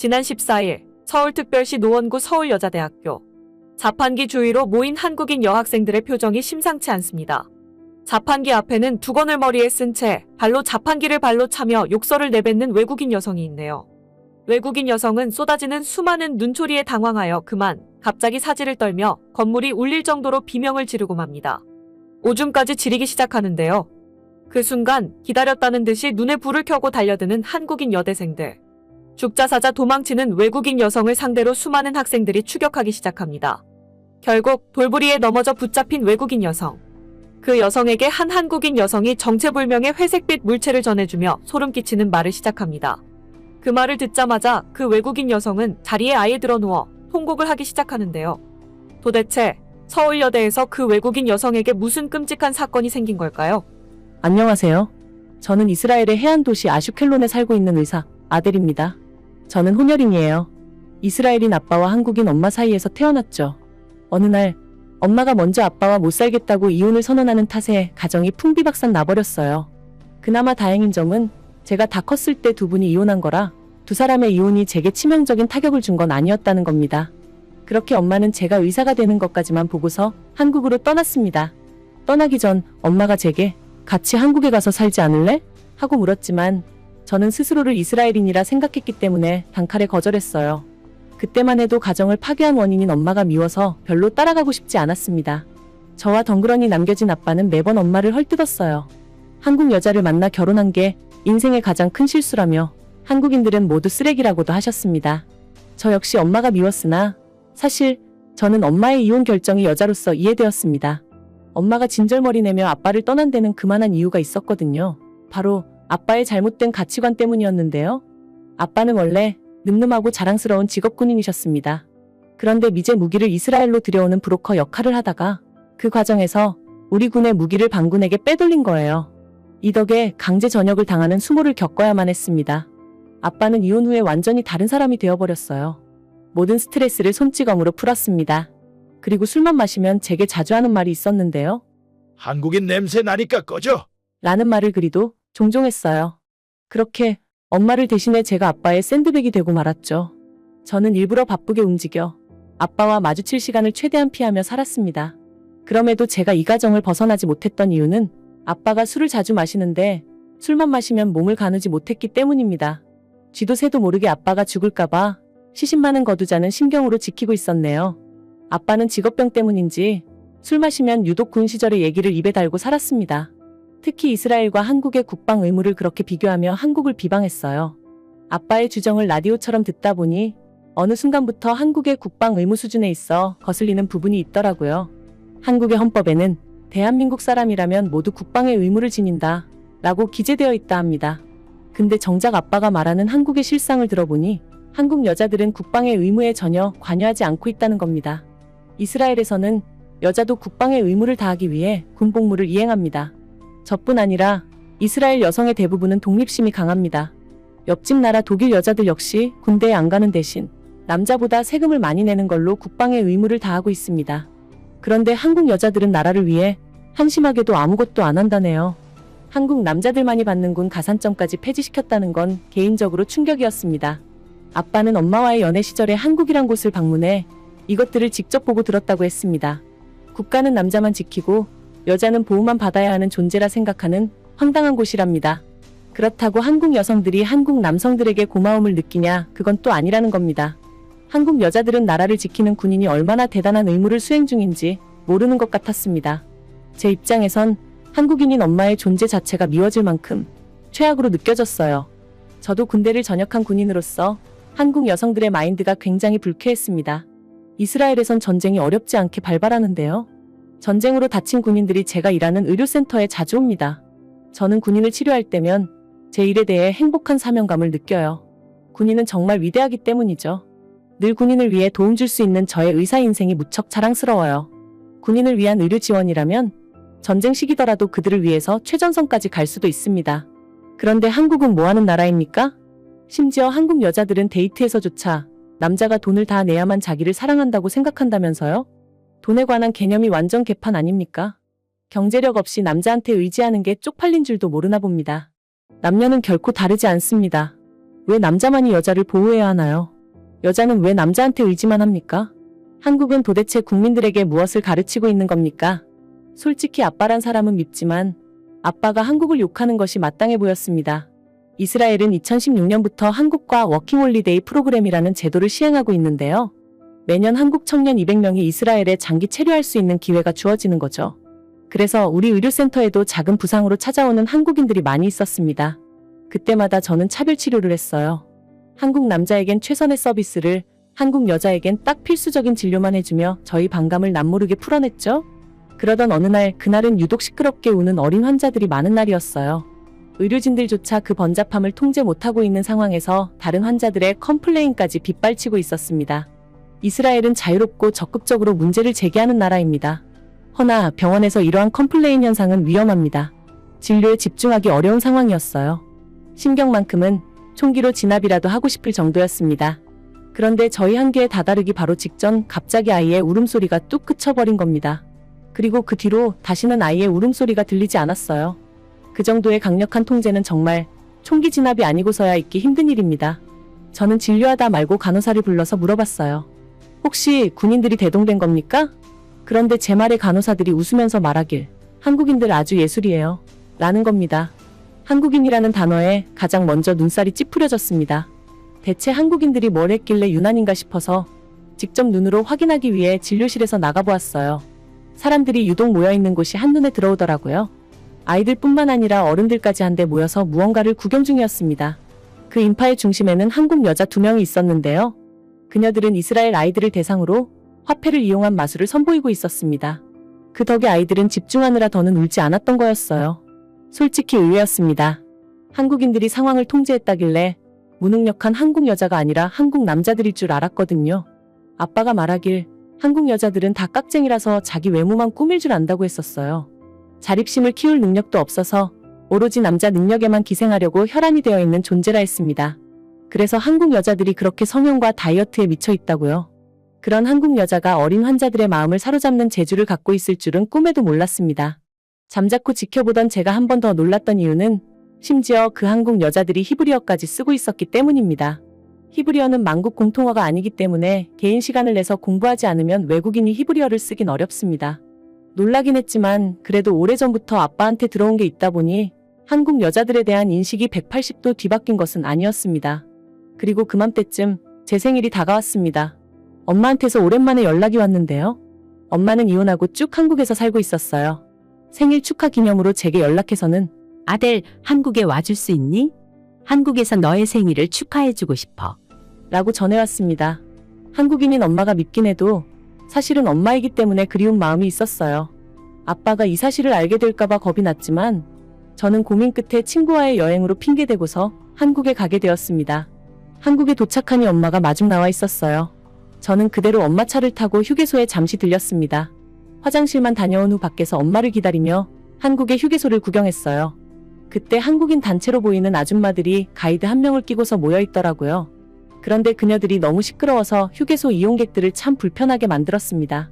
지난 14일 서울특별시 노원구 서울여자대학교 자판기 주위로 모인 한국인 여학생들의 표정이 심상치 않습니다. 자판기 앞에는 두건을 머리에 쓴 채 발로 자판기를 발로 차며 욕설을 내뱉는 외국인 여성이 있네요. 외국인 여성은 쏟아지는 수많은 눈초리에 당황하여 그만 갑자기 사지를 떨며 건물이 울릴 정도로 비명을 지르고 맙니다. 오줌까지 지르기 시작하는데요. 그 순간 기다렸다는 듯이 눈에 불을 켜고 달려드는 한국인 여대생들. 죽자사자 도망치는 외국인 여성을 상대로 수많은 학생들이 추격하기 시작합니다. 결국 돌부리에 넘어져 붙잡힌 외국인 여성. 그 여성에게 한 한국인 여성이 정체불명의 회색빛 물체를 전해주며 소름 끼치는 말을 시작합니다. 그 말을 듣자마자 그 외국인 여성은 자리에 아예 들어 누워 통곡을 하기 시작하는데요. 도대체 서울여대에서 그 외국인 여성에게 무슨 끔찍한 사건이 생긴 걸까요? 안녕하세요. 저는 이스라엘의 해안 도시 아슈켈론에 살고 있는 의사 아델입니다. 저는 혼혈인이에요. 이스라엘인 아빠와 한국인 엄마 사이에서 태어났죠. 어느 날 엄마가 먼저 아빠와 못 살겠다고 이혼을 선언하는 탓에 가정이 풍비박산 나버렸어요. 그나마 다행인 점은 제가 다 컸을 때 두 분이 이혼한 거라 두 사람의 이혼이 제게 치명적인 타격을 준 건 아니었다는 겁니다. 그렇게 엄마는 제가 의사가 되는 것까지만 보고서 한국으로 떠났습니다. 떠나기 전 엄마가 제게 같이 한국에 가서 살지 않을래? 하고 물었지만 저는 스스로를 이스라엘인이라 생각했기 때문에 단칼에 거절했어요. 그때만 해도 가정을 파괴한 원인인 엄마가 미워서 별로 따라가고 싶지 않았습니다. 저와 덩그러니 남겨진 아빠는 매번 엄마를 헐뜯었어요. 한국 여자를 만나 결혼한 게 인생의 가장 큰 실수라며 한국인들은 모두 쓰레기라고도 하셨습니다. 저 역시 엄마가 미웠으나 사실 저는 엄마의 이혼 결정이 여자로서 이해되었습니다. 엄마가 진절머리 내며 아빠를 떠난 데는 그만한 이유가 있었거든요. 바로 아빠의 잘못된 가치관 때문이었는데요. 아빠는 원래 늠름하고 자랑스러운 직업 군인이셨습니다. 그런데 미제 무기를 이스라엘로 들여오는 브로커 역할을 하다가 그 과정에서 우리 군의 무기를 반군에게 빼돌린 거예요. 이 덕에 강제 전역을 당하는 수모를 겪어야만 했습니다. 아빠는 이혼 후에 완전히 다른 사람이 되어버렸어요. 모든 스트레스를 손찌검으로 풀었습니다. 그리고 술만 마시면 제게 자주 하는 말이 있었는데요. 한국인 냄새 나니까 꺼져. 라는 말을 그리도 종종 했어요. 그렇게 엄마를 대신해 제가 아빠의 샌드백이 되고 말았죠. 저는 일부러 바쁘게 움직여 아빠와 마주칠 시간을 최대한 피하며 살았습니다. 그럼에도 제가 이 가정을 벗어나지 못했던 이유는 아빠가 술을 자주 마시는데 술만 마시면 몸을 가누지 못했기 때문입니다. 쥐도 새도 모르게 아빠가 죽을까봐 시신 많은 거두자는 심경으로 지키고 있었네요. 아빠는 직업병 때문인지 술 마시면 유독 군 시절의 얘기를 입에 달고 살았습니다. 특히 이스라엘과 한국의 국방 의무를 그렇게 비교하며 한국을 비방했어요. 아빠의 주정을 라디오처럼 듣다 보니 어느 순간부터 한국의 국방 의무 수준에 있어 거슬리는 부분이 있더라고요. 한국의 헌법에는 대한민국 사람이라면 모두 국방의 의무를 지닌다 라고 기재되어 있다 합니다. 근데 정작 아빠가 말하는 한국의 실상을 들어보니 한국 여자들은 국방의 의무에 전혀 관여하지 않고 있다는 겁니다. 이스라엘에서는 여자도 국방의 의무를 다하기 위해 군복무를 이행합니다. 저뿐 아니라 이스라엘 여성의 대부분은 독립심이 강합니다. 옆집 나라 독일 여자들 역시 군대에 안 가는 대신 남자보다 세금을 많이 내는 걸로 국방의 의무를 다하고 있습니다. 그런데 한국 여자들은 나라를 위해 한심하게도 아무것도 안 한다네요. 한국 남자들만이 받는 군 가산점까지 폐지시켰다는 건 개인적으로 충격이었습니다. 아빠는 엄마와의 연애 시절에 한국이란 곳을 방문해 이것들을 직접 보고 들었다고 했습니다. 국가는 남자만 지키고 여자는 보호만 받아야 하는 존재라 생각하는 황당한 곳이랍니다. 그렇다고 한국 여성들이 한국 남성들에게 고마움을 느끼냐, 그건 또 아니라는 겁니다. 한국 여자들은 나라를 지키는 군인이 얼마나 대단한 의무를 수행 중인지 모르는 것 같았습니다. 제 입장에선 한국인인 엄마의 존재 자체가 미워질 만큼 최악으로 느껴졌어요. 저도 군대를 전역한 군인으로서 한국 여성들의 마인드가 굉장히 불쾌했습니다. 이스라엘에선 전쟁이 어렵지 않게 발발하는데요. 전쟁으로 다친 군인들이 제가 일하는 의료센터에 자주 옵니다. 저는 군인을 치료할 때면 제 일에 대해 행복한 사명감을 느껴요. 군인은 정말 위대하기 때문이죠. 늘 군인을 위해 도움 줄 수 있는 저의 의사 인생이 무척 자랑스러워요. 군인을 위한 의료 지원이라면 전쟁 시기더라도 그들을 위해서 최전선까지 갈 수도 있습니다. 그런데 한국은 뭐 하는 나라입니까? 심지어 한국 여자들은 데이트에서조차 남자가 돈을 다 내야만 자기를 사랑한다고 생각한다면서요? 돈에 관한 개념이 완전 개판 아닙니까? 경제력 없이 남자한테 의지하는 게 쪽팔린 줄도 모르나 봅니다. 남녀는 결코 다르지 않습니다. 왜 남자만이 여자를 보호해야 하나요? 여자는 왜 남자한테 의지만 합니까? 한국은 도대체 국민들에게 무엇을 가르치고 있는 겁니까? 솔직히 아빠란 사람은 밉지만 아빠가 한국을 욕하는 것이 마땅해 보였습니다. 이스라엘은 2016년부터 한국과 워킹홀리데이 프로그램이라는 제도를 시행하고 있는데요. 매년 한국 청년 200명이 이스라엘에 장기 체류할 수 있는 기회가 주어지는 거죠. 그래서 우리 의료센터에도 작은 부상으로 찾아오는 한국인들이 많이 있었습니다. 그때마다 저는 차별 치료를 했어요. 한국 남자에겐 최선의 서비스를, 한국 여자에겐 딱 필수적인 진료만 해주며 저희 반감을 남모르게 풀어냈죠. 그러던 어느 날, 그날은 유독 시끄럽게 우는 어린 환자들이 많은 날이었어요. 의료진들조차 그 번잡함을 통제 못하고 있는 상황에서 다른 환자들의 컴플레인까지 빗발치고 있었습니다. 이스라엘은 자유롭고 적극적으로 문제를 제기하는 나라입니다. 허나 병원에서 이러한 컴플레인 현상은 위험합니다. 진료에 집중하기 어려운 상황이었어요. 심경만큼은 총기로 진압이라도 하고 싶을 정도였습니다. 그런데 저희 한계에 다다르기 바로 직전 갑자기 아이의 울음소리가 뚝 그쳐버린 겁니다. 그리고 그 뒤로 다시는 아이의 울음소리가 들리지 않았어요. 그 정도의 강력한 통제는 정말 총기 진압이 아니고서야 있기 힘든 일입니다. 저는 진료하다 말고 간호사를 불러서 물어봤어요. 혹시 군인들이 대동된 겁니까? 그런데 제 말에 간호사들이 웃으면서 말하길 한국인들 아주 예술이에요. 라는 겁니다. 한국인이라는 단어에 가장 먼저 눈살이 찌푸려졌습니다. 대체 한국인들이 뭘 했길래 유난인가 싶어서 직접 눈으로 확인하기 위해 진료실에서 나가보았어요. 사람들이 유독 모여있는 곳이 한눈에 들어오더라고요. 아이들뿐만 아니라 어른들까지 한데 모여서 무언가를 구경 중이었습니다. 그 인파의 중심에는 한국 여자 두 명이 있었는데요. 그녀들은 이스라엘 아이들을 대상으로 화폐를 이용한 마술을 선보이고 있었습니다. 그 덕에 아이들은 집중하느라 더는 울지 않았던 거였어요. 솔직히 의외였습니다. 한국인들이 상황을 통제했다길래 무능력한 한국 여자가 아니라 한국 남자들일 줄 알았거든요. 아빠가 말하길 한국 여자들은 다 깍쟁이라서 자기 외모만 꾸밀 줄 안다고 했었어요. 자립심을 키울 능력도 없어서 오로지 남자 능력에만 기생하려고 혈안이 되어 있는 존재라 했습니다. 그래서 한국 여자들이 그렇게 성형과 다이어트에 미쳐 있다고요. 그런 한국 여자가 어린 환자들의 마음을 사로잡는 재주를 갖고 있을 줄은 꿈에도 몰랐습니다. 잠자코 지켜보던 제가 한 번 더 놀랐던 이유는 심지어 그 한국 여자들이 히브리어까지 쓰고 있었기 때문입니다. 히브리어는 만국 공통어가 아니기 때문에 개인 시간을 내서 공부하지 않으면 외국인이 히브리어를 쓰긴 어렵습니다. 놀라긴 했지만 그래도 오래전부터 아빠한테 들어온 게 있다 보니 한국 여자들에 대한 인식이 180도 뒤바뀐 것은 아니었습니다. 그리고 그맘때쯤 제 생일이 다가왔습니다. 엄마한테서 오랜만에 연락이 왔는데요. 엄마는 이혼하고 쭉 한국에서 살고 있었어요. 생일 축하 기념으로 제게 연락해서는 아들, 한국에 와줄 수 있니? 한국에서 너의 생일을 축하해주고 싶어. 라고 전해왔습니다. 한국인인 엄마가 밉긴 해도 사실은 엄마이기 때문에 그리운 마음이 있었어요. 아빠가 이 사실을 알게 될까봐 겁이 났지만 저는 고민 끝에 친구와의 여행으로 핑계대고서 한국에 가게 되었습니다. 한국에 도착하니 엄마가 마중 나와 있었어요. 저는 그대로 엄마 차를 타고 휴게소에 잠시 들렸습니다. 화장실만 다녀온 후 밖에서 엄마를 기다리며 한국의 휴게소를 구경했어요. 그때 한국인 단체로 보이는 아줌마들이 가이드 한 명을 끼고서 모여 있더라고요. 그런데 그녀들이 너무 시끄러워서 휴게소 이용객들을 참 불편하게 만들었습니다.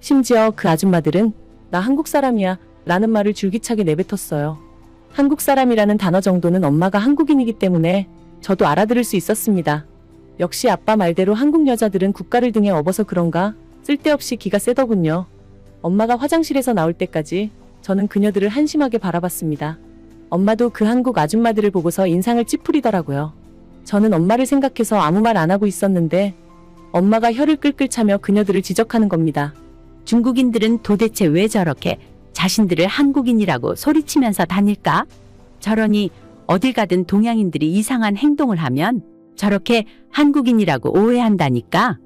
심지어 그 아줌마들은 나 한국 사람이야 라는 말을 줄기차게 내뱉었어요. 한국 사람이라는 단어 정도는 엄마가 한국인이기 때문에 저도 알아들을 수 있었습니다. 역시 아빠 말대로 한국 여자들은 국가를 등에 업어서 그런가 쓸데없이 기가 세더군요. 엄마가 화장실에서 나올 때까지 저는 그녀들을 한심하게 바라봤습니다. 엄마도 그 한국 아줌마들을 보고서 인상을 찌푸리더라고요. 저는 엄마를 생각해서 아무 말 안 하고 있었는데 엄마가 혀를 끌끌 차며 그녀들을 지적하는 겁니다. 중국인들은 도대체 왜 저렇게 자신들을 한국인이라고 소리치면서 다닐까? 저러니 어딜 가든 동양인들이 이상한 행동을 하면 저렇게 한국인이라고 오해한다니까?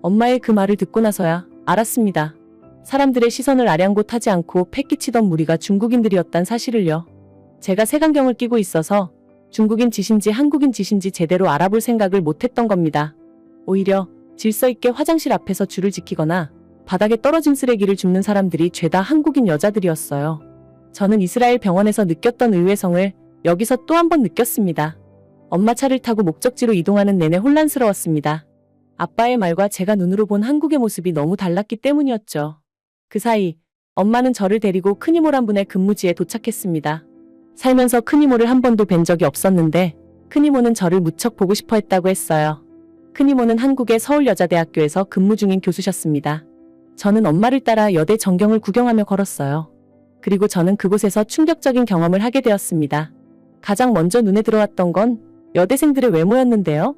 엄마의 그 말을 듣고 나서야 알았습니다. 사람들의 시선을 아량곳하지 않고 패기치던 무리가 중국인들이었단 사실을요. 제가 색안경을 끼고 있어서 중국인 짓인지 한국인 짓인지 제대로 알아볼 생각을 못했던 겁니다. 오히려 질서 있게 화장실 앞에서 줄을 지키거나 바닥에 떨어진 쓰레기를 줍는 사람들이 죄다 한국인 여자들이었어요. 저는 이스라엘 병원에서 느꼈던 의외성을 여기서 또 한 번 느꼈습니다. 엄마 차를 타고 목적지로 이동하는 내내 혼란스러웠습니다. 아빠의 말과 제가 눈으로 본 한국의 모습이 너무 달랐기 때문이었죠. 그 사이 엄마는 저를 데리고 큰 이모란 분의 근무지에 도착했습니다. 살면서 큰 이모를 한 번도 뵌 적이 없었는데 큰이모는 저를 무척 보고 싶어 했다고 했어요. 큰이모는 한국의 서울여자대학교에서 근무 중인 교수셨습니다. 저는 엄마를 따라 여대 전경을 구경하며 걸었어요. 그리고 저는 그곳에서 충격적인 경험을 하게 되었습니다. 가장 먼저 눈에 들어왔던 건 여대생들의 외모였는데요.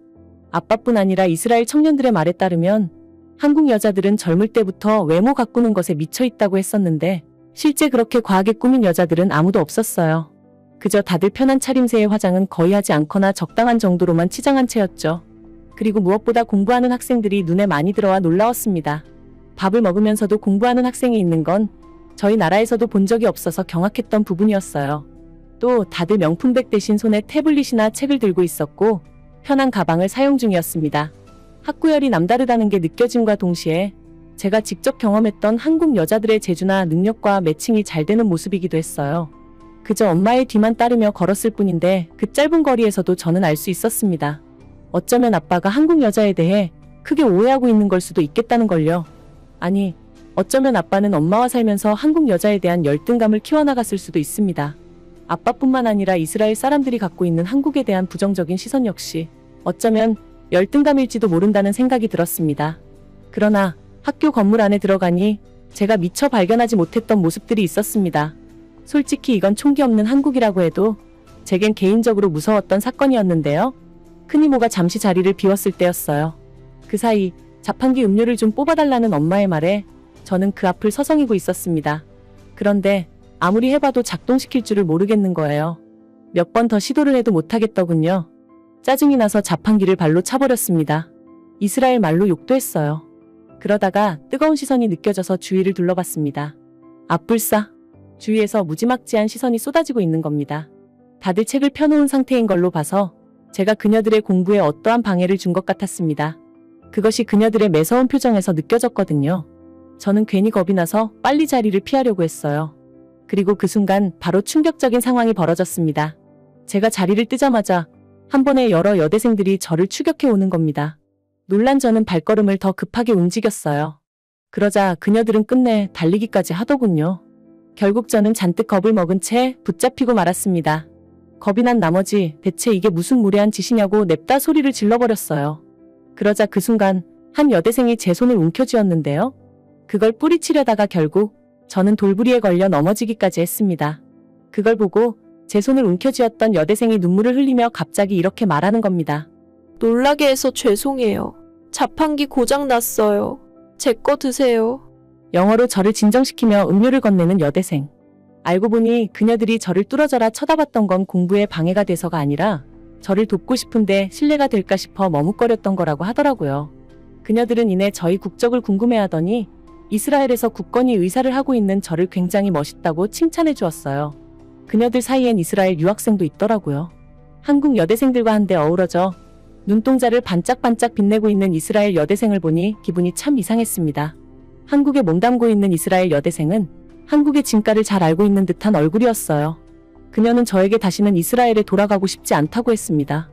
아빠뿐 아니라 이스라엘 청년들의 말에 따르면 한국 여자들은 젊을 때부터 외모 가꾸는 것에 미쳐 있다고 했었는데 실제 그렇게 과하게 꾸민 여자들은 아무도 없었어요. 그저 다들 편한 차림새의 화장은 거의 하지 않거나 적당한 정도로만 치장한 채였죠. 그리고 무엇보다 공부하는 학생들이 눈에 많이 들어와 놀라웠습니다. 밥을 먹으면서도 공부하는 학생이 있는 건 저희 나라에서도 본 적이 없어서 경악했던 부분이었어요. 또 다들 명품백 대신 손에 태블릿이나 책을 들고 있었고 편한 가방을 사용 중이었습니다. 학구열이 남다르다는 게 느껴짐과 동시에 제가 직접 경험했던 한국 여자들의 재주나 능력과 매칭이 잘 되는 모습이기도 했어요. 그저 엄마의 뒤만 따르며 걸었을 뿐인데 그 짧은 거리에서도 저는 알 수 있었습니다. 어쩌면 아빠가 한국 여자에 대해 크게 오해하고 있는 걸 수도 있겠다는 걸요. 아니, 어쩌면 아빠는 엄마와 살면서 한국 여자에 대한 열등감을 키워나갔을 수도 있습니다. 아빠뿐만 아니라 이스라엘 사람들이 갖고 있는 한국에 대한 부정적인 시선 역시 어쩌면 열등감일지도 모른다는 생각이 들었습니다. 그러나 학교 건물 안에 들어가니 제가 미처 발견하지 못했던 모습들이 있었습니다. 솔직히 이건 총기 없는 한국이라고 해도 제겐 개인적으로 무서웠던 사건이었는데요. 큰 이모가 잠시 자리를 비웠을 때였어요. 그 사이 자판기 음료를 좀 뽑아달라는 엄마의 말에 저는 그 앞을 서성이고 있었습니다. 그런데 아무리 해봐도 작동시킬 줄을 모르겠는 거예요. 몇 번 더 시도를 해도 못하겠더군요. 짜증이 나서 자판기를 발로 차버렸습니다. 이스라엘 말로 욕도 했어요. 그러다가 뜨거운 시선이 느껴져서 주위를 둘러봤습니다. 앞불싸. 주위에서 무지막지한 시선이 쏟아지고 있는 겁니다. 다들 책을 펴놓은 상태인 걸로 봐서 제가 그녀들의 공부에 어떠한 방해를 준 것 같았습니다. 그것이 그녀들의 매서운 표정에서 느껴졌거든요. 저는 괜히 겁이 나서 빨리 자리를 피하려고 했어요. 그리고 그 순간 바로 충격적인 상황이 벌어졌습니다. 제가 자리를 뜨자마자 한 번에 여러 여대생들이 저를 추격해 오는 겁니다. 놀란 저는 발걸음을 더 급하게 움직였어요. 그러자 그녀들은 끝내 달리기까지 하더군요. 결국 저는 잔뜩 겁을 먹은 채 붙잡히고 말았습니다. 겁이 난 나머지 대체 이게 무슨 무례한 짓이냐고 냅다 소리를 질러버렸어요. 그러자 그 순간 한 여대생이 제 손을 움켜쥐었는데요. 그걸 뿌리치려다가 결국 저는 돌부리에 걸려 넘어지기까지 했습니다. 그걸 보고 제 손을 움켜쥐었던 여대생이 눈물을 흘리며 갑자기 이렇게 말하는 겁니다. 놀라게 해서 죄송해요. 자판기 고장 났어요. 제 거 드세요. 영어로 저를 진정시키며 음료를 건네는 여대생. 알고 보니 그녀들이 저를 뚫어져라 쳐다봤던 건 공부에 방해가 돼서가 아니라 저를 돕고 싶은데 신뢰가 될까 싶어 머뭇거렸던 거라고 하더라고요. 그녀들은 이내 저희 국적을 궁금해하더니 이스라엘에서 국건이 의사를 하고 있는 저를 굉장히 멋있다고 칭찬해 주었어요. 그녀들 사이엔 이스라엘 유학생도 있더라고요. 한국 여대생들과 한데 어우러져 눈동자를 반짝반짝 빛내고 있는 이스라엘 여대생을 보니 기분이 참 이상했습니다. 한국에 몸담고 있는 이스라엘 여대생은 한국의 진가를 잘 알고 있는 듯한 얼굴이었어요. 그녀는 저에게 다시는 이스라엘에 돌아가고 싶지 않다고 했습니다.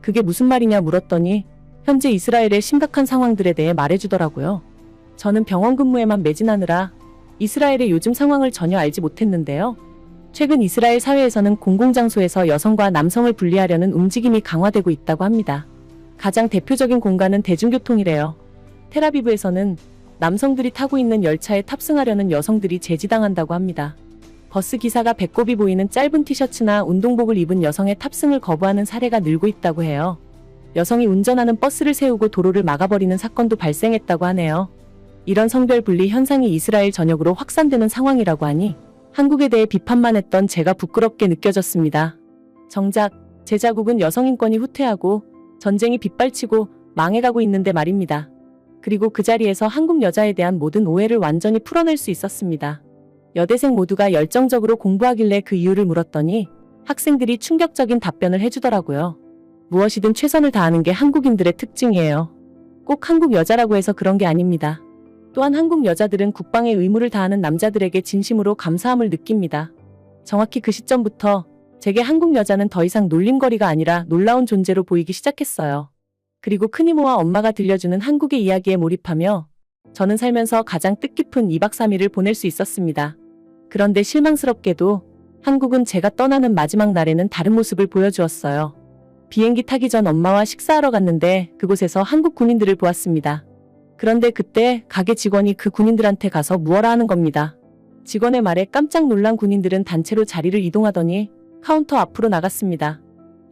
그게 무슨 말이냐 물었더니 현재 이스라엘의 심각한 상황들에 대해 말해주더라고요. 저는 병원 근무에만 매진하느라 이스라엘의 요즘 상황을 전혀 알지 못했는데요. 최근 이스라엘 사회에서는 공공장소에서 여성과 남성을 분리하려는 움직임이 강화되고 있다고 합니다. 가장 대표적인 공간은 대중교통이래요. 테라비브에서는 남성들이 타고 있는 열차에 탑승하려는 여성들이 제지당한다고 합니다. 버스 기사가 배꼽이 보이는 짧은 티셔츠나 운동복을 입은 여성의 탑승을 거부하는 사례가 늘고 있다고 해요. 여성이 운전하는 버스를 세우고 도로를 막아버리는 사건도 발생했다고 하네요. 이런 성별 분리 현상이 이스라엘 전역으로 확산되는 상황이라고 하니 한국에 대해 비판만 했던 제가 부끄럽게 느껴졌습니다. 정작 제 자국은 여성 인권이 후퇴하고 전쟁이 빗발치고 망해가고 있는데 말입니다. 그리고 그 자리에서 한국 여자에 대한 모든 오해를 완전히 풀어낼 수 있었습니다. 여대생 모두가 열정적으로 공부하길래 그 이유를 물었더니 학생들이 충격적인 답변을 해주더라고요. 무엇이든 최선을 다하는 게 한국인들의 특징이에요. 꼭 한국 여자라고 해서 그런 게 아닙니다. 또한 한국 여자들은 국방의 의무를 다하는 남자들에게 진심으로 감사함을 느낍니다. 정확히 그 시점부터 제게 한국 여자는 더 이상 놀림거리가 아니라 놀라운 존재로 보이기 시작했어요. 그리고 큰이모와 엄마가 들려주는 한국의 이야기에 몰입하며 저는 살면서 가장 뜻깊은 2박 3일을 보낼 수 있었습니다. 그런데 실망스럽게도 한국은 제가 떠나는 마지막 날에는 다른 모습을 보여주었어요. 비행기 타기 전 엄마와 식사하러 갔는데 그곳에서 한국 군인들을 보았습니다. 그런데 그때 가게 직원이 그 군인들한테 가서 무어라 하는 겁니다. 직원의 말에 깜짝 놀란 군인들은 단체로 자리를 이동하더니 카운터 앞으로 나갔습니다.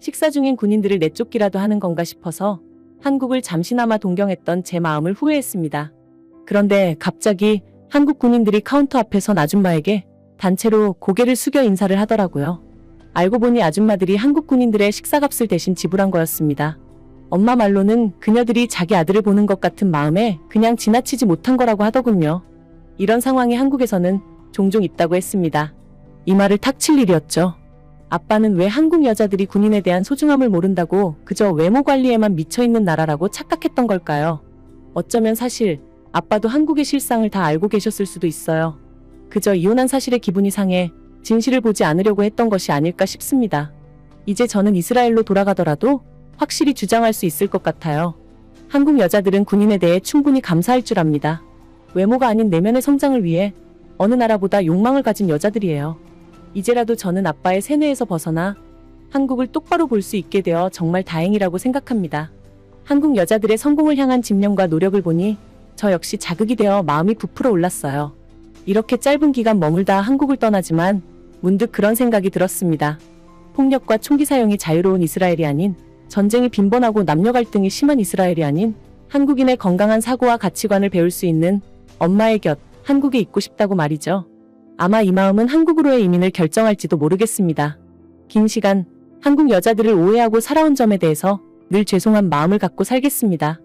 식사 중인 군인들을 내쫓기라도 하는 건가 싶어서 한국을 잠시나마 동경했던 제 마음을 후회했습니다. 그런데 갑자기 한국 군인들이 카운터 앞에 선 아줌마에게 단체로 고개를 숙여 인사를 하더라고요. 알고 보니 아줌마들이 한국 군인들의 식사값을 대신 지불한 거였습니다. 엄마 말로는 그녀들이 자기 아들을 보는 것 같은 마음에 그냥 지나치지 못한 거라고 하더군요. 이런 상황이 한국에서는 종종 있다고 했습니다. 이 말을 탁 칠 일이었죠. 아빠는 왜 한국 여자들이 군인에 대한 소중함을 모른다고 그저 외모 관리에만 미쳐있는 나라라고 착각했던 걸까요? 어쩌면 사실 아빠도 한국의 실상을 다 알고 계셨을 수도 있어요. 그저 이혼한 사실에 기분이 상해 진실을 보지 않으려고 했던 것이 아닐까 싶습니다. 이제 저는 이스라엘로 돌아가더라도 확실히 주장할 수 있을 것 같아요. 한국 여자들은 군인에 대해 충분히 감사할 줄 압니다. 외모가 아닌 내면의 성장을 위해 어느 나라보다 욕망을 가진 여자들이에요. 이제라도 저는 아빠의 세뇌에서 벗어나 한국을 똑바로 볼 수 있게 되어 정말 다행이라고 생각합니다. 한국 여자들의 성공을 향한 집념과 노력을 보니 저 역시 자극이 되어 마음이 부풀어 올랐어요. 이렇게 짧은 기간 머물다 한국을 떠나지만 문득 그런 생각이 들었습니다. 폭력과 총기 사용이 자유로운 이스라엘이 아닌 전쟁이 빈번하고 남녀 갈등이 심한 이스라엘이 아닌 한국인의 건강한 사고와 가치관을 배울 수 있는 엄마의 곁, 한국에 있고 싶다고 말이죠. 아마 이 마음은 한국으로의 이민을 결정할지도 모르겠습니다. 긴 시간 한국 여자들을 오해하고 살아온 점에 대해서 늘 죄송한 마음을 갖고 살겠습니다.